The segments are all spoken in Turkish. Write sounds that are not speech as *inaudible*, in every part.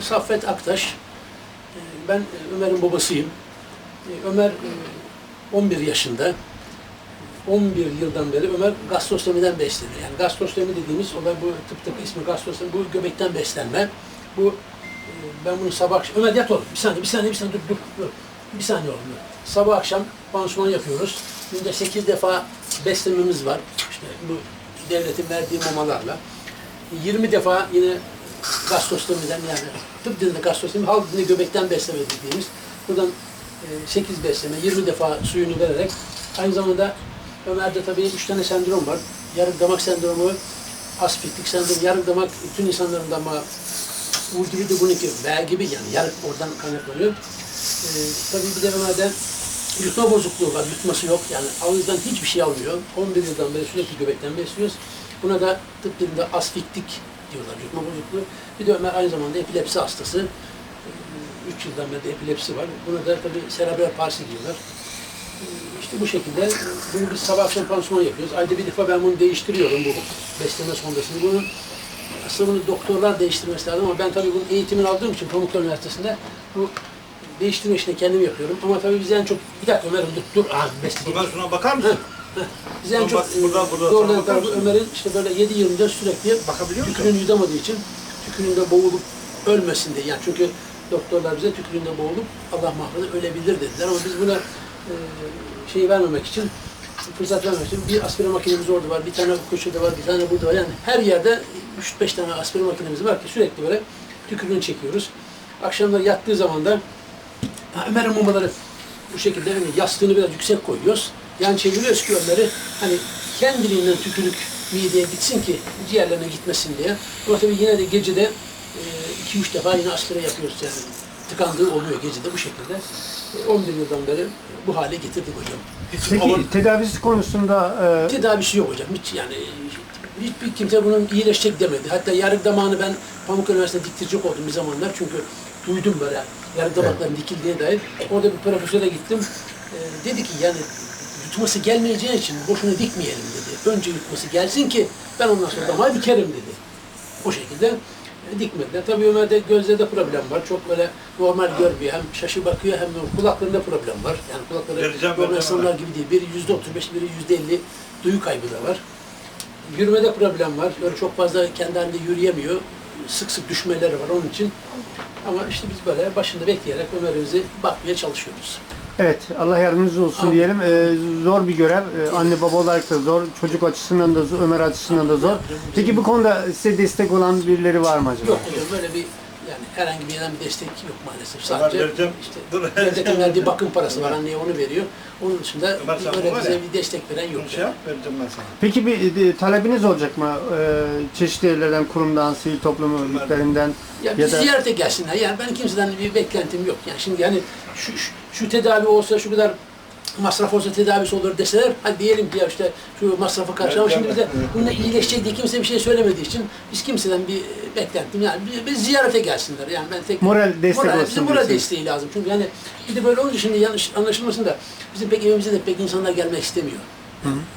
Saffet Aktaş. Ee, Ben e, Ömer'in babasıyım. Ee, Ömer e, 11 yaşında. 11 yıldan beri Ömer gastrostomiden besleniyor. Yani gastrostomi dediğimiz olay bu tıptaki ismi gastrostomi, bu göbekten beslenme. Bu e, ben bunu sabah Ömer yat oğlum, bir saniye, bir saniye, bir saniye, dur, dur, dur. Bir saniye oğlum, dur. Sabah akşam pansuman yapıyoruz. Günde 8 defa beslememiz var. İşte bu devletin verdiği mamalarla. 20 defa yine gastrostomiden yani tıp dilinde gastrostomi, halk dilinde göbekten besleme dediğimiz. Buradan 8 besleme, 20 defa suyunu vererek aynı zamanda Ömer'de tabii 3 tane sendrom var. Yarık damak sendromu, asfiklik sendromu, yarık damak bütün insanların damağı U gibi de bununki V gibi yani yarık oradan kaynaklanıyor. Ee, tabii bir de Ömer'de yutma bozukluğu var, yutması yok. Yani ağızdan hiçbir şey almıyor. 11 yıldan beri sürekli göbekten besliyoruz. Buna da tıp dilinde asfiklik diyorlar, yutma bozukluğu. Bir de Ömer aynı zamanda epilepsi hastası. 3 yıldan beri epilepsi var. Buna da tabii serebral palsi diyorlar. Ee, İşte bu şekilde bunu biz sabah akşam pansuman yapıyoruz. Ayda bir defa ben bunu değiştiriyorum bu besleme sondasını. Bunu aslında bunu doktorlar değiştirmesi lazım ama ben tabii bunun eğitimini aldığım için Pamukkale Üniversitesi'nde bu değiştirme işini kendim yapıyorum. Ama tabii biz en çok, bir dakika Ömer'im dur, dur, ah besleyeyim. Ömer şuna bakar mısın? Biz en çok zorlayan bakar tarafı? Ömer'in işte böyle 7-24 sürekli Bakabiliyor musun? tükürüğünü yutamadığı için tükürüğünde boğulup ölmesin diye. Yani çünkü doktorlar bize tükürüğünde boğulup Allah mahvede ölebilir dediler ama biz buna e, şey vermemek için fırsat vermemek için bir aspirin makinemiz orada var, bir tane köşede var, bir tane burada var. Yani her yerde 3-5 tane aspirin makinemiz var ki sürekli böyle tükürüğünü çekiyoruz. Akşamları yattığı zaman da Ömer'in mamaları bu şekilde hani yastığını biraz yüksek koyuyoruz. Yani çeviriyoruz ki Ömer'i hani kendiliğinden tükürük mideye gitsin ki ciğerlerine gitmesin diye. Ama tabii yine de gecede 2-3 defa yine aspire yapıyoruz yani. Tıkandığı oluyor gecede bu şekilde. E, 11 yıldan beri bu hale getirdik hocam. Peki alın- tedavisi konusunda e, Tedavisi yok hocam. Hiç yani hiçbir kimse bunun iyileşecek demedi. Hatta yarık damağını ben Pamukkale Üniversitesi'nde diktirecek oldum bir zamanlar. Çünkü duydum böyle yarık damakların dikildiğine dair. Orada bir profesöre gittim. Ee, dedi ki yani yutması gelmeyeceği için boşuna dikmeyelim dedi. Önce yutması gelsin ki ben ondan sonra damağı dikerim dedi. O şekilde e, dikmediler. Tabii Ömer'de gözde de problem var. Çok böyle normal görmüyor. Hem şaşı bakıyor hem de kulaklarında problem var. Yani kulakları Vereceğim, normal insanlar gibi değil. Biri yüzde otuz beş, biri yüzde elli duyu kaybı da var. Yürümede problem var. Böyle çok fazla kendi halinde yürüyemiyor. Sık sık düşmeleri var onun için. Ama işte biz böyle başında bekleyerek Ömer'imizi bakmaya çalışıyoruz. Evet Allah yardımcınız olsun diyelim. E, zor bir görev. E, anne baba olarak da zor, çocuk açısından da zor, Ömer açısından da zor. Peki bu konuda size destek olan birileri var mı acaba? Yok hocam böyle bir herhangi bir yerden bir destek yok maalesef. Sadece vereceğim. işte devletin verdiği bakım *laughs* parası var anneye onu veriyor. Onun dışında Ömer, sen böyle var bize bir destek veren yok. Şey yap, vereceğim ben sana. Peki bir e, talebiniz olacak mı? E, çeşitli yerlerden, kurumdan, sivil toplum örgütlerinden Ya, ya da ziyarete gelsinler. Yani ben kimseden bir beklentim yok. Yani şimdi yani şu, şu, şu tedavi olsa şu kadar masraf olsa tedavisi olur deseler hadi diyelim ki ya işte şu masrafı karşı ama şimdi bize bununla iyileşecek diye kimse bir şey söylemediği için biz kimseden bir beklentim yani bir, bir ziyarete gelsinler. Yani ben tek Moral destek moral, olsun bize moral diyorsunuz. desteği lazım. Çünkü yani bir de böyle olunca şimdi yanlış anlaşılmasın da bizim pek evimize de pek insanlar gelmek istemiyor.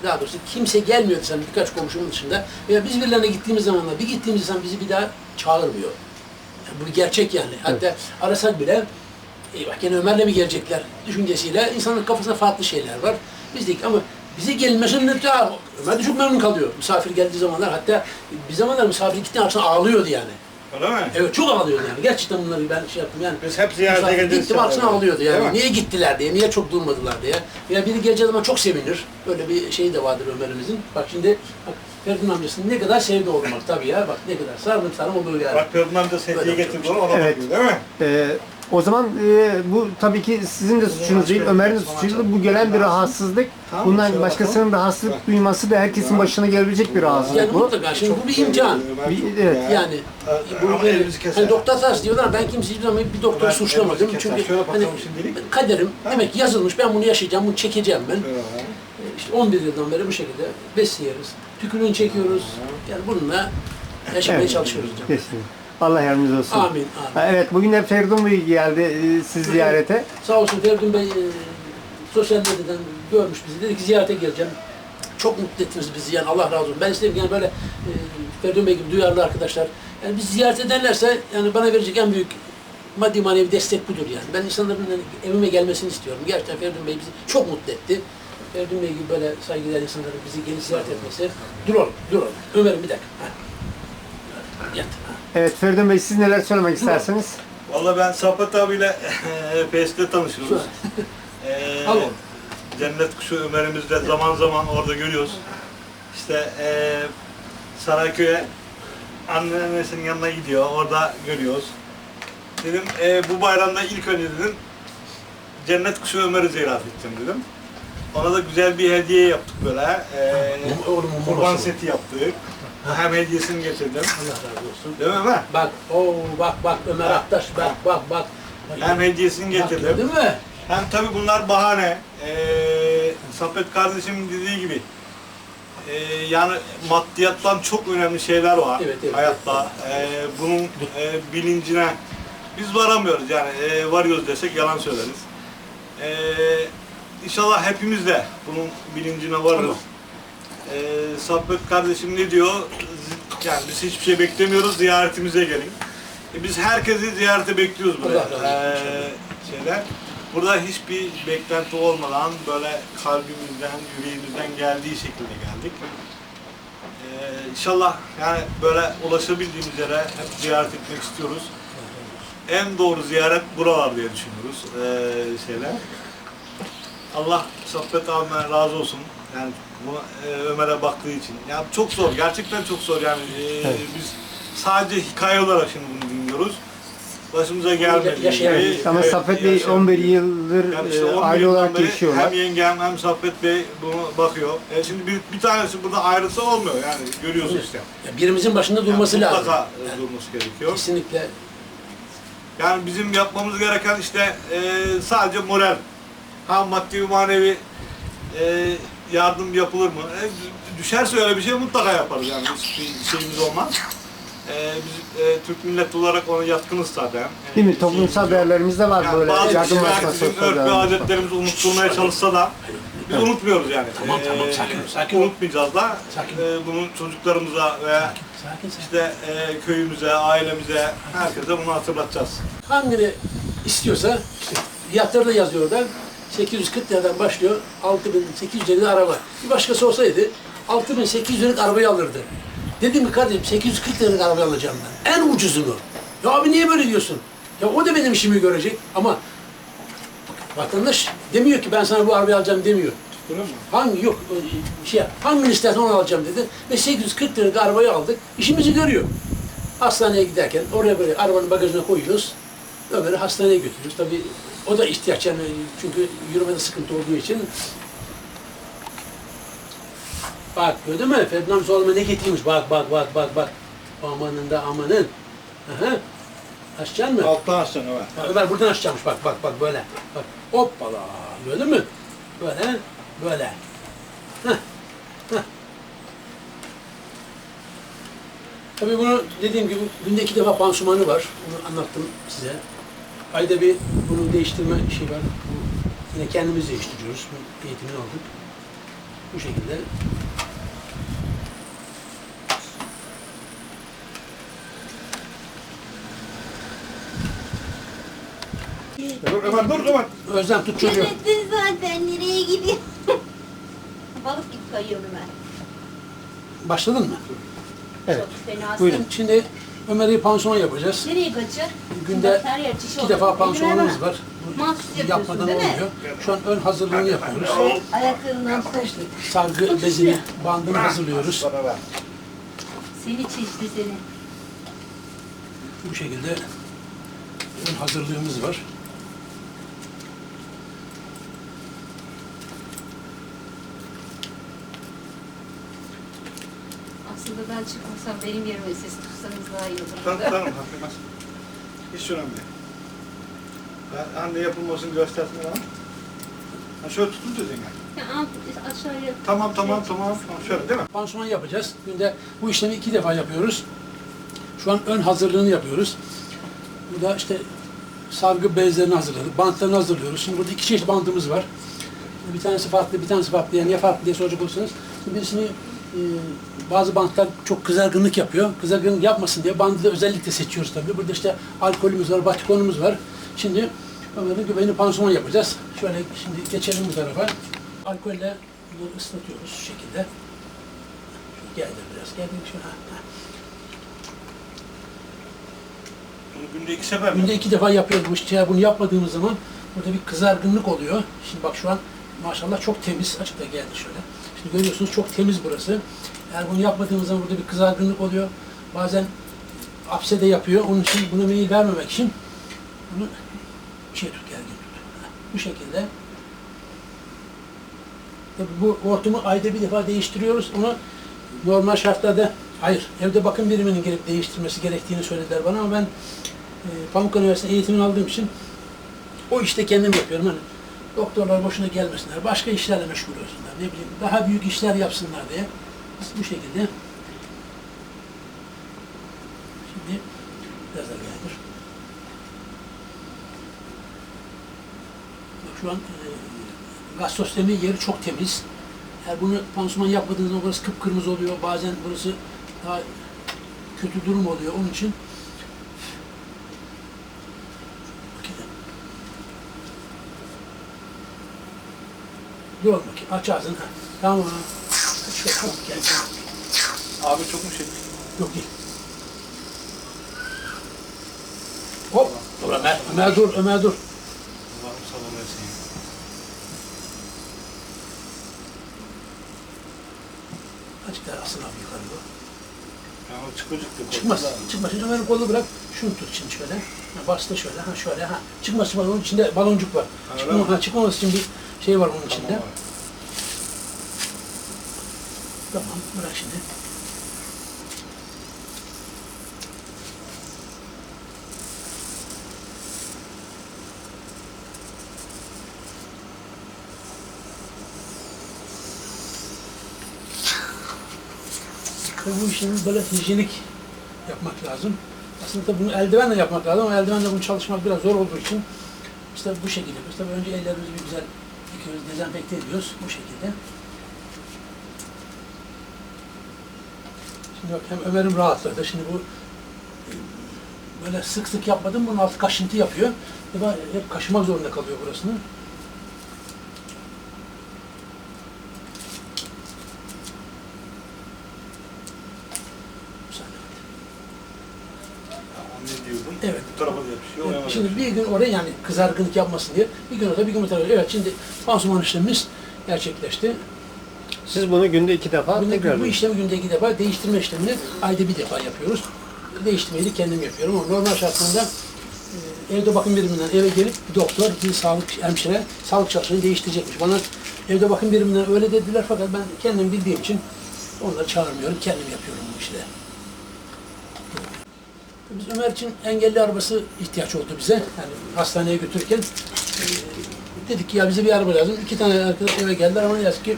Daha doğrusu kimse gelmiyor sen birkaç komşunun dışında. Veya biz birilerine gittiğimiz zamanlar bir gittiğimiz insan bizi bir daha çağırmıyor. Yani bu gerçek yani. Hatta arasak bile eyvah gene Ömer'le mi gelecekler düşüncesiyle insanın kafasında farklı şeyler var. Biz dedik ama bize gelmesinin daha Ömer de çok memnun kalıyor. Misafir geldiği zamanlar hatta bir zamanlar misafir gittiği akşam ağlıyordu yani. Öyle mi? Evet çok ağlıyordu yani. Gerçekten bunları ben şey yaptım yani. Biz hep ziyarete Gittim akşam inşallah. ağlıyordu yani. Niye gittiler diye, niye çok durmadılar diye. Ya biri geleceği zaman çok sevinir. Böyle bir şey de vardır Ömer'imizin. Bak şimdi bak Feridun amcasını ne kadar sevdi oğlum bak tabii ya. Bak ne kadar sarılıp sarım olur yani. Bak Peygamber amca Böyle getirdi onu ona Evet. bakıyor değil mi? e, o zaman e, bu tabii ki sizin de suçunuz değil, Ömer'in de suçu değil. Bu gelen bir rahatsızlık. Bundan şöyle başkasının rahatsızlık duyması da herkesin başına gelebilecek bir yani rahatsızlık bu. mutlaka şimdi bu bir imtihan. Bir- evet. Yani bu elimizi keser. hani doktor tas diyorlar ben kimseyi zaman bir doktoru suçlamadım. Çünkü hani kaderim demek ki yazılmış ben bunu yaşayacağım, bunu çekeceğim ben. Evet. İşte 11 yıldan beri bu şekilde besliyoruz. Tükürüğünü çekiyoruz. Yani bununla yaşamaya Evet. çalışıyoruz hocam. Kesin. Allah yardımcınız olsun. Amin, amin. Evet, bugün de Feridun Bey geldi e, siz ziyarete. Sağ olsun Feridun Bey e, sosyal medyadan görmüş bizi. Dedi ki ziyarete geleceğim. çok mutlu ettiniz bizi yani Allah razı olsun. Ben isterim ki yani böyle e, Ferdun Bey gibi duyarlı arkadaşlar. Yani bizi ziyaret ederlerse yani bana verecek en büyük maddi manevi destek budur yani. Ben insanların hani evime gelmesini istiyorum. Gerçekten Ferdun Bey bizi çok mutlu etti. Ferdun Bey gibi böyle saygıdeğer insanların bizi gelip ziyaret etmesi. Dur oğlum, dur oğlum. Ömer'im bir dakika. Ha. Yat. Evet Feridun Bey siz neler söylemek istersiniz? Valla ben Saffet abiyle *laughs* PS'de tanışıyoruz. Ee. Cennet Kuşu Ömer'imiz de zaman zaman orada görüyoruz. İşte ee, Sarayköy'e anneannesinin yanına gidiyor, orada görüyoruz. Dedim ee, bu bayramda ilk önce dedim Cennet Kuşu Ömer'i ziyaret edeceğim dedim. Ona da güzel bir hediye yaptık böyle. Oğlumun kurban seti yaptık. Hem hediyesini getirdim. Allah razı olsun. Değil mi Ömer? Bak, o bak bak Ömer Aktaş bak bak bak. Hem hediyesini Bak, getirdim. Değil mi? Hem tabii bunlar bahane. Ee, Saffet kardeşimin dediği gibi ee, yani maddiyattan çok önemli şeyler var Evet, evet, hayatta. Ee, bunun ee, bilincine biz varamıyoruz yani ee, varıyoruz desek yalan söyleriz. Ee, inşallah hepimiz de bunun bilincine varırız. Tamam. Ee, Saffet kardeşim ne diyor? Yani biz hiçbir şey beklemiyoruz, ziyaretimize gelin. E, biz herkesi ziyarete bekliyoruz buraya. Allah. Ee, şeyler. Burada hiçbir beklenti olmadan böyle kalbimizden, yüreğimizden geldiği şekilde geldik. Ee, inşallah yani böyle ulaşabildiğimiz yere hep ziyaret etmek istiyoruz. En doğru ziyaret buralar diye düşünüyoruz ee, şeyler. Allah Saffet abime razı olsun. Yani buna, e, Ömer'e baktığı için. Yani çok zor, gerçekten çok zor yani. E, Evet. Biz sadece hikaye olarak şimdi bunu dinliyoruz. Başımıza gelmediği Yaşayan gibi. Ama evet, Saffet Bey yaşayan- 11 yıldır yani işte e, 11 aile olarak yaşıyorlar. Hem yengem hem Saffet Bey bunu bakıyor. E şimdi bir, bir tanesi burada ayrılsa olmuyor yani görüyoruz işte. Ya birimizin başında durması Yani lazım. Mutlaka durması gerekiyor. Kesinlikle. Yani bizim yapmamız gereken işte e, sadece moral. Ha maddi manevi e, yardım yapılır mı? E, düşerse öyle bir şey mutlaka yaparız yani hiçbir şeyimiz olmaz. E, biz e, Türk millet olarak ona yatkınız zaten. E, Değil mi? Toplumsal şeyimiz yok. değerlerimiz de var Yani böyle bazı yardım kişiler bizim sosyal örf ve adetlerimizi unutturmaya çalışsa da biz unutmuyoruz yani. Tamam, tamam, E, sakin ol, sakin ol. Unutmayacağız da Sakin e, bunu çocuklarımıza veya Sakin sakin. işte e, köyümüze, ailemize, herkese bunu hatırlatacağız. Hangini istiyorsa işte fiyatları da yazıyor orada. 840 liradan başlıyor. 6800 lirada araba. Bir başkası olsaydı 6800 liralık arabayı alırdı. Dedim ki kardeşim 840 liralık arabayı alacağım ben. En ucuzunu. Ya abi niye böyle diyorsun? Ya o da benim işimi görecek ama vatandaş demiyor ki ben sana bu arabayı alacağım demiyor. Hangi yok şey hangini istersen onu alacağım dedi. Ve 840 liralık arabayı aldık. İşimizi görüyor. Hastaneye giderken oraya böyle arabanın bagajına koyuyoruz. Ömer'i hastaneye götürüyoruz. Tabii o da ihtiyaç yani çünkü yürümede sıkıntı olduğu için. Bak gördün mü? Ferdinand Solomon ne getirmiş? Bak bak bak bak bak. Amanın da amanın. Aha. Açacaksın mı? Alttan açacaksın Ömer. Ömer buradan açacakmış bak bak bak böyle. Bak hoppala gördün mü? Böyle böyle. Heh, heh. Tabii bunu dediğim gibi günde iki defa pansumanı var. Bunu anlattım size. Ayda bir bunu değiştirme şey var. Bu yine kendimiz değiştiriyoruz. Bu eğitimini aldık. Bu şekilde. Dur Ömer dur Ömer. Özlem tut çocuğu. Yönettin zaten nereye gidiyor? *laughs* Balık gibi kayıyor Ömer. Başladın mı? Evet. Çok fenasın. Buyurun. Şimdi Ömer'e pansuman yapacağız. Nereye kaçır? Günde Her yer çiş iki defa pansumanımız var. Mahsus yapıyorsun Yapmadan değil mi? olmuyor. Şu an ön hazırlığını yapıyoruz. Ayaklarından taşlı. Sargı bezini, bandını hazırlıyoruz. Seni çeşitli seni. Bu şekilde ön hazırlığımız var. Ben çıkmasam benim yerime siz tutsanız daha iyi olur. Tamam tamam hakikaten. Hiç önemli değil. Ben anne yapılmasını göstersin ama. Ha şöyle tutun dedin yani. Ya, aşağıya. Tamam tamam tamam. tamam. Şöyle değil mi? Pansuman yapacağız. Günde bu işlemi iki defa yapıyoruz. Şu an ön hazırlığını yapıyoruz. Burada işte sargı bezlerini hazırladık. Bantlarını hazırlıyoruz. Şimdi burada iki çeşit bantımız var. Bir tanesi farklı, bir tanesi farklı. Yani niye farklı diye soracak olursanız. Birisini bazı banklar çok kızargınlık yapıyor. Kızargınlık yapmasın diye bandı da özellikle seçiyoruz tabii. Burada işte alkolümüz var, batikonumuz var. Şimdi Ömer'in göbeğini pansuman yapacağız. Şöyle şimdi geçelim bu tarafa. Alkolle bunu ıslatıyoruz şu şekilde. Şöyle geldir biraz, geldir şöyle. Ha, ha. Bunu günde iki sefer mi? Günde iki defa yapıyoruz bu işi. Bunu yapmadığımız zaman burada bir kızargınlık oluyor. Şimdi bak şu an maşallah çok temiz. Açıkta geldi şöyle. Şimdi görüyorsunuz çok temiz burası. Eğer bunu yapmadığımız zaman burada bir kızargınlık oluyor. Bazen apse de yapıyor. Onun için buna meyil vermemek için bunu şey tut gergin tut. Bu şekilde. Tabii bu hortumu ayda bir defa değiştiriyoruz. Onu normal şartlarda hayır evde bakım biriminin gelip değiştirmesi gerektiğini söylediler bana ama ben e, Pamukkale Üniversitesi eğitimini aldığım için o işte kendim yapıyorum. Hani doktorlar boşuna gelmesinler, başka işlerle meşgul olsunlar, ne bileyim daha büyük işler yapsınlar diye biz bu şekilde şimdi biraz daha geldir. Bak şu an e, gaz sistemi yeri çok temiz. Eğer bunu pansuman yapmadığınız zaman burası kıpkırmızı oluyor. Bazen burası daha kötü durum oluyor. Onun için Dur bakayım. Aç ağzını. Ha. Tamam. Şöyle tamam. Gel. Abi çok mu şey? Yok değil. Hop. Dur Ömer. Ömer dur. Ömer dur. Allah'ım sabır versin. Açık daha asıl abi yukarı doğru. Yani o. Çıkmaz. Çıkmaz. Şimdi Ömer'in kolunu bırak. Şunu tut şimdi şöyle. Ha, bastı şöyle. Ha şöyle. Ha. Çıkmaz. çıkmaz. Onun içinde baloncuk var. Ha, mi? ha, çıkmaması için bir şey var bunun içinde. Tamam. Bırak şimdi. Ve bu işin böyle hijyenik yapmak lazım. Aslında bunu eldivenle yapmak lazım ama eldivenle bunu çalışmak biraz zor olduğu için işte bu şekilde. Tabii önce ellerimizi bir güzel yıkıyoruz, dezenfekte ediyoruz bu şekilde. Şimdi bak hem Ömer'im rahatladı. Şimdi bu e, böyle sık sık yapmadım bunun altı kaşıntı yapıyor. Ben hep kaşımak zorunda kalıyor burasını. Müsaade et. Tamam ne diyordum? Evet. Bu tarafa da yapışıyor. o yana da Şimdi bir gün oraya yani kızargınlık yapmasın diye bir gün orada bir gün tarafa. Evet şimdi pansuman işlemimiz gerçekleşti. Siz bunu günde iki defa Günde, tekrar bu işlemi günde iki defa, değiştirme işlemini ayda bir defa yapıyoruz. Değiştirmeyi de kendim yapıyorum ama normal şartlarında e, evde bakım biriminden eve gelip bir doktor, bir sağlık hemşire, sağlık çalışanı değiştirecekmiş. Bana evde bakım biriminden öyle dediler fakat ben kendim bildiğim için onları çağırmıyorum, kendim yapıyorum bu işleri. Biz Ömer için engelli arabası ihtiyaç oldu bize. Yani hastaneye götürürken e, dedik ki ya bize bir araba lazım. İki tane arkadaş eve geldiler ama yazık ki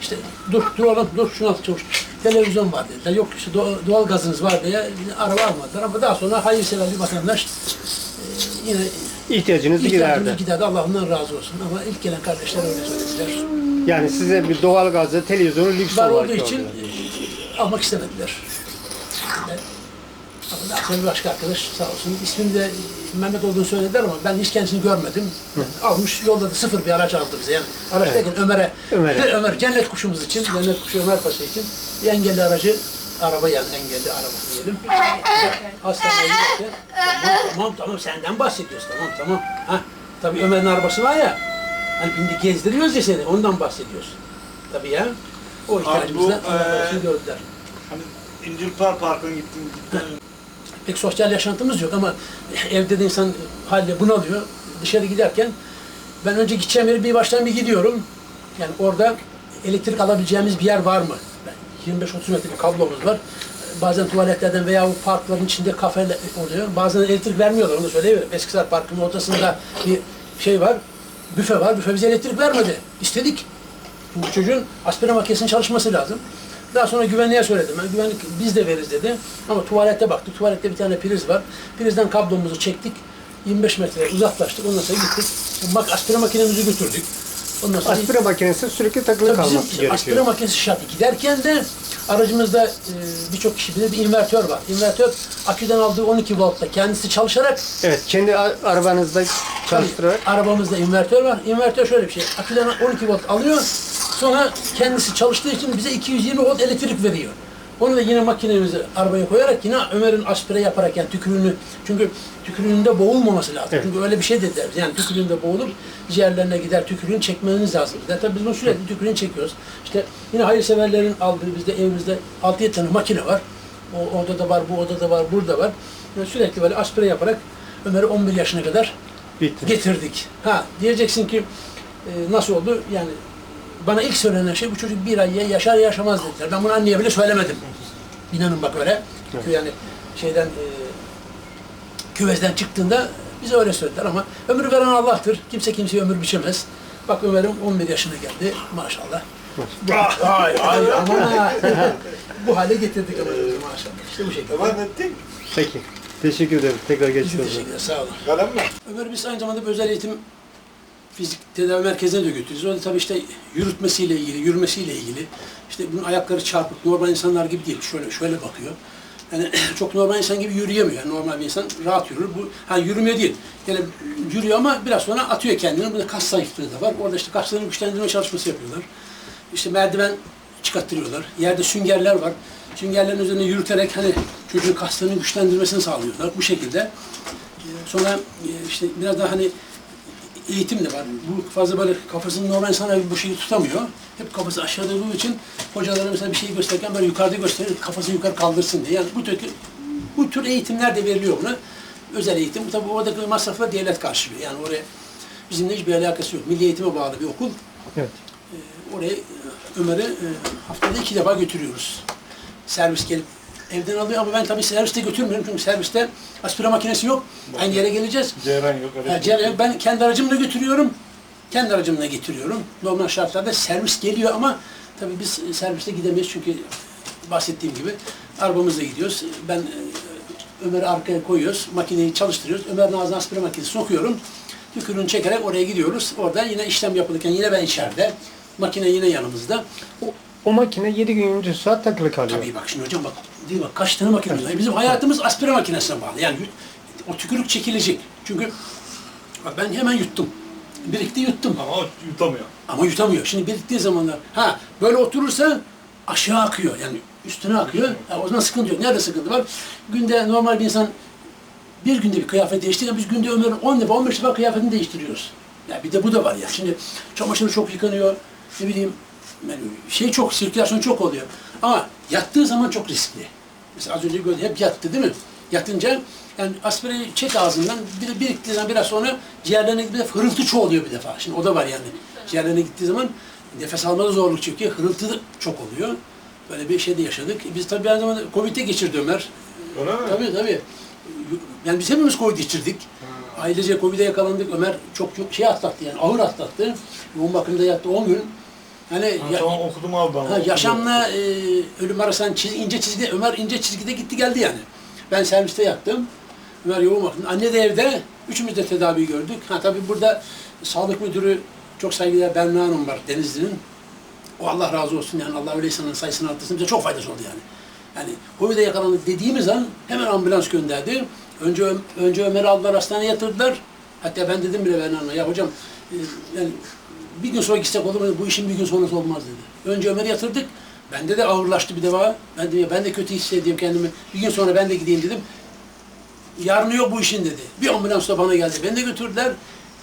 işte dur dur oğlum dur şunu al çavuş. Televizyon var dediler. Yok işte doğal, doğal gazınız var diye araba almadılar ama daha sonra hayırsever bir vatandaş e, yine ihtiyacınızı giderdi. giderdi. Allah ondan razı olsun. Ama ilk gelen kardeşler öyle söylediler. Yani size bir doğal gazı, televizyonu lüks Var olarak olduğu için gördüler. e, almak istemediler. Sonra bir başka arkadaş sağ olsun ismini de e, Mehmet olduğunu söylediler ama ben hiç kendisini görmedim. Almış yolda da sıfır bir araç aldı bize. Yani araç Evet. derken Ömer'e, Ömer'e. *laughs* Ömer cennet kuşumuz için, cennet kuşu Ömer Paşa için bir engelli aracı araba yani engelli araba diyelim. Hastaneye giderken tamam, tamam tamam senden bahsediyoruz tamam tamam. Ha, tabii Ömer'in arabası var ya. Hani şimdi gezdiriyoruz ya seni ondan bahsediyoruz. Tabii ya. O ihtiyacımızda bu, Allah eee, için gördüler. Hani İncilpar Parkı'na gittim. gittim. Pek sosyal yaşantımız yok ama *laughs* evde de insan halle bunalıyor. Dışarı giderken ben önce gideceğim yere bir baştan bir gidiyorum. Yani orada elektrik alabileceğimiz bir yer var mı? Ben 25-30 metre bir kablomuz var. Bazen tuvaletlerden veya bu parkların içinde kafe oluyor. Bazen elektrik vermiyorlar onu söyleyeyim. Eskişehir Parkı'nın ortasında bir şey var. Büfe var. Büfe bize elektrik vermedi. İstedik. Bu çocuğun aspirin makinesinin çalışması lazım. Daha sonra güvenliğe söyledim. Ben güvenlik biz de veririz dedi. Ama tuvalette baktık. Tuvalette bir tane priz var. Prizden kablomuzu çektik. 25 metre uzaklaştık. Ondan sonra gittik. Bak aspirin makinemizi götürdük. Ondan sonra Aspire makinesi sürekli takılı kalması bizim gerekiyor. aspire makinesi şart. Giderken de aracımızda e, birçok kişi bilir bir invertör var. İnvertör aküden aldığı 12 voltla kendisi çalışarak Evet, kendi a- arabanızda çalıştırarak arabamızda invertör var. İnvertör şöyle bir şey. Aküden 12 volt alıyor. Sonra kendisi çalıştığı için bize 220 volt elektrik veriyor. Onu da yine makinemizi arabaya koyarak yine Ömer'in aspire yaparak yani tükürüğünü çünkü tükürüğünde boğulmaması lazım. Evet. Çünkü öyle bir şey dediler. Yani tükürüğünde boğulur, ciğerlerine gider tükürüğünü çekmeniz lazım. Zaten biz bunu sürekli tükürüğünü çekiyoruz. İşte yine hayırseverlerin aldığı bizde evimizde 6-7 tane makine var. O odada var, bu odada var, burada var. Yani sürekli böyle aspire yaparak Ömer'i 11 yaşına kadar bitti. getirdik. Ha diyeceksin ki e, nasıl oldu? Yani bana ilk söylenen şey bu çocuk bir ay ya- yaşar yaşamaz dediler. Ben bunu anneye bile söylemedim. İnanın bak öyle. Çünkü yani şeyden e, küvezden çıktığında bize öyle söylediler ama ömür veren Allah'tır. Kimse kimseye ömür biçemez. Bak Ömer'im 11 yaşına geldi maşallah. Bu- ay ay aman ha. bu hale getirdik Ömer'imizi maşallah. İşte bu şekilde. Tamam ettik. Peki. Teşekkür ederim. Tekrar geçmiş olsun. Teşekkürler sağ olun. Kalem mi? Ömer biz aynı zamanda bir özel eğitim fizik tedavi merkezine de götürüyoruz. Orada tabii işte yürütmesiyle ilgili, yürümesiyle ilgili. İşte bunun ayakları çarpık, normal insanlar gibi değil. Şöyle şöyle bakıyor. Yani *clears throat* çok normal insan gibi yürüyemiyor. Yani normal bir insan rahat yürür. Bu ha yürümüyor değil. Yani yürüyor ama biraz sonra atıyor kendini. Burada kas zayıflığı da var. Orada işte kaslarını güçlendirme çalışması yapıyorlar. İşte merdiven çıkarttırıyorlar. Yerde süngerler var. Süngerlerin üzerine yürüterek hani çocuğun kaslarını güçlendirmesini sağlıyorlar. Bu şekilde. Ee, Sonra e, işte biraz daha hani eğitim de var. Bu fazla böyle kafasını normal insanlar gibi bu şeyi tutamıyor. Hep kafası aşağıda olduğu için hocalara mesela bir şey gösterirken böyle yukarıda gösterir, kafasını yukarı kaldırsın diye. Yani bu tür, bu tür eğitimler de veriliyor buna. Özel eğitim. Tabii oradaki masrafları devlet karşılıyor. Yani oraya bizimle hiçbir alakası yok. Milli eğitime bağlı bir okul. Evet. Oraya e, Ömer'i e, haftada iki defa götürüyoruz. Servis gelip evden alıyor ama ben tabii serviste götürmüyorum çünkü serviste aspire makinesi yok. Aynı yere geleceğiz. Ceyran yok. Ha, şey yok. Ceren, ben kendi aracımla götürüyorum. Kendi aracımla getiriyorum. Normal şartlarda servis geliyor ama tabii biz serviste gidemeyiz çünkü bahsettiğim gibi arabamızla gidiyoruz. Ben e, Ömer'i arkaya koyuyoruz, makineyi çalıştırıyoruz. Ömer'in ağzına aspire makinesi sokuyorum. Tükürüğünü çekerek oraya gidiyoruz. Orada yine işlem yapılırken yine ben içeride. Makine yine yanımızda. O, O makine 7 gün 24 saat takılı kalıyor. Tabii bak şimdi hocam bak, değil bak kaç tane makinemiz var. Bizim hayatımız aspire makinesine bağlı. Yani o tükürük çekilecek. Çünkü ben hemen yuttum. Birikti yuttum. Ama o yutamıyor. Ama yutamıyor. Şimdi biriktiği zamanlar, ha böyle oturursa aşağı akıyor. Yani üstüne akıyor. Ha, o zaman sıkıntı yok. Nerede sıkıntı var? Günde normal bir insan bir günde bir kıyafet değiştiriyor. Biz günde Ömer'in 10 defa 15 defa kıyafetini değiştiriyoruz. Ya bir de bu da var ya. Şimdi çamaşırı çok yıkanıyor. Ne bileyim yani şey çok, sirkülasyon çok oluyor. Ama yattığı zaman çok riskli. Mesela az önce gördüm, hep yattı değil mi? Yatınca yani aspireyi çek ağzından, bir biriktiği zaman biraz sonra ciğerlerine bir de hırıltı çoğalıyor bir defa. Şimdi o da var yani. Ciğerlerine gittiği zaman nefes almada zorluk çekiyor, hırıltı çok oluyor. Böyle bir şey de yaşadık. Biz tabii aynı zamanda Covid'e geçirdi Ömer. Öyle mi? Tabii tabii. Yani biz hepimiz Covid geçirdik. Ailece Covid'e yakalandık. Ömer çok çok şey atlattı yani ağır atlattı. Yoğun bakımda yattı 10 gün. Yani Ha, ya- tamam okudum abi ben. ha, yaşamla e, ölüm arasında çiz, ince çizgide, Ömer ince çizgide gitti geldi yani. Ben serviste yattım. Ömer yoğun bakımda. Anne de evde. Üçümüz de tedavi gördük. Ha tabii burada sağlık müdürü çok saygıdeğer Berna Hanım var Denizli'nin. O Allah razı olsun yani Allah öyle insanın sayısını arttırsın bize çok faydası oldu yani. Yani Covid'e yakalandık dediğimiz an hemen ambulans gönderdi. Önce önce Ömer'i aldılar hastaneye yatırdılar. Hatta ben dedim bile Berna Hanım'a ya hocam e, yani bir gün sonra gitsek olur mu? Bu işin bir gün sonrası olmaz dedi. Önce Ömer'i yatırdık. Bende de ağırlaştı bir defa. Ben de ben de kötü hissediyorum kendimi. Bir gün sonra ben de gideyim dedim. Yarını yok bu işin dedi. Bir ambulans da bana geldi. Beni de götürdüler.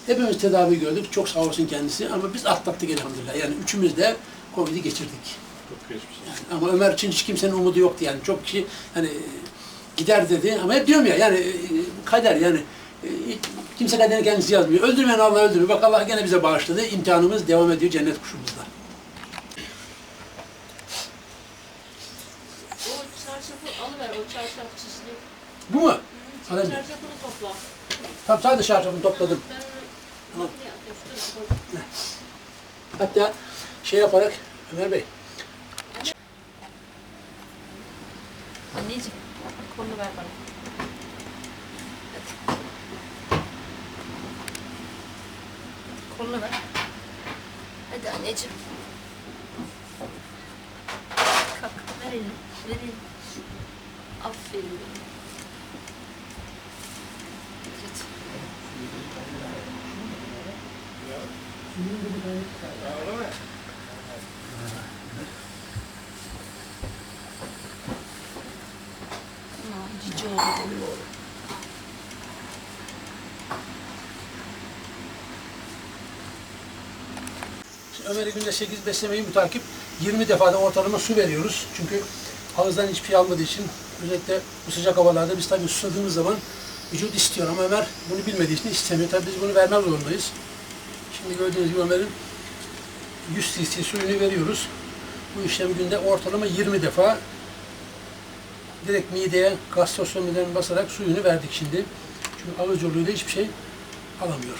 Hepimiz tedavi gördük. Çok sağ olsun kendisi. Ama biz atlattık elhamdülillah. Yani üçümüz de Covid'i geçirdik. Çok geçmiş. Yani ama Ömer için hiç kimsenin umudu yoktu yani. Çok kişi hani gider dedi ama hep diyorum ya yani e, kader yani kimse kaderini kendisi yazmıyor. Öldürmeyen Allah öldürmüyor. Bak Allah gene bize bağışladı. İmtihanımız devam ediyor cennet kuşumuzda. O çarşafı alıver, o çarşaf çizdi. Bu mu? Alayım. Çarşafını topla. Tamam sadece şarjımı topladım. Ben onu. Hatta şey yaparak Ömer Bey Anneciğim, kolunu ver bana. Hadi. Kolunu ver. Hadi anneciğim. Kalk. Ver elini. Ver elini. Aferin. Git. Aman cici oldu. Günde 8 beslemeyi mütakip 20 defada ortalama su veriyoruz. Çünkü ağızdan hiçbir şey almadığı için özellikle bu sıcak havalarda biz tabii susadığımız zaman vücut istiyor ama Ömer bunu bilmediği için istemiyor. Tabii biz bunu vermek zorundayız. Şimdi gördüğünüz gibi Ömer'in 100 cc suyunu veriyoruz. Bu işlem günde ortalama 20 defa direkt mideye gastrostomiden basarak suyunu verdik şimdi. Çünkü ağız yoluyla hiçbir şey alamıyor.